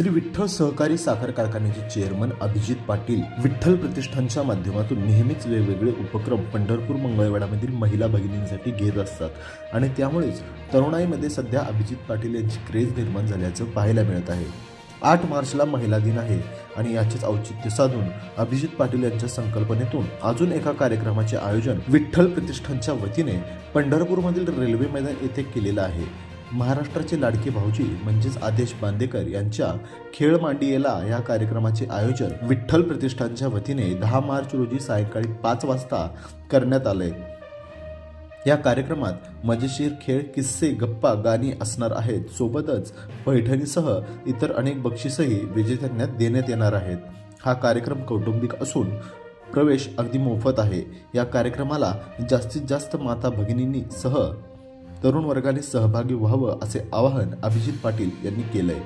श्री विठ्ठल सहकारी साखर कारखान्याचे चेअरमन अभिजित पाटील विठ्ठल प्रतिष्ठानच्या माध्यमातून नेहमीच वेगवेगळे उपक्रम पंढरपूर मंगळवेढामधील महिला भगिनींसाठी घेत असतात. आणि त्यामुळेच तरुणाईमध्ये सध्या अभिजित पाटील यांची क्रेज निर्माण झाल्याचं पाहायला मिळत आहे. आठ मार्चला महिला दिन आहे आणि याचेच औचित्य साधून अभिजित पाटील यांच्या संकल्पनेतून अजून एका कार्यक्रमाचे आयोजन विठ्ठल प्रतिष्ठानच्या वतीने पंढरपूरमधील रेल्वे मैदान येथे केलेलं आहे. महाराष्ट्राचे लाडके भाऊजी म्हणजेच आदेश बांदेकर यांच्या खेळ मांडियेला या कार्यक्रमाचे आयोजन विठ्ठल प्रतिष्ठानच्या वतीने दहा मार्च रोजी सायंकाळी पाच वाजता करण्यात आले. या कार्यक्रमात मजेशीर खेळ किस्से गप्पा गाणी असणार आहेत. सोबतच पैठणीसह इतर अनेक बक्षीसही विजेत्यांना देण्यात येणार आहेत. हा कार्यक्रम कौटुंबिक असून प्रवेश अगदी मोफत आहे. या कार्यक्रमाला जास्तीत जास्त माता भगिनींनी सह तरुण वर्गाने सहभागी व्हावं असे आवाहन अभिजित पाटील यांनी केलंय.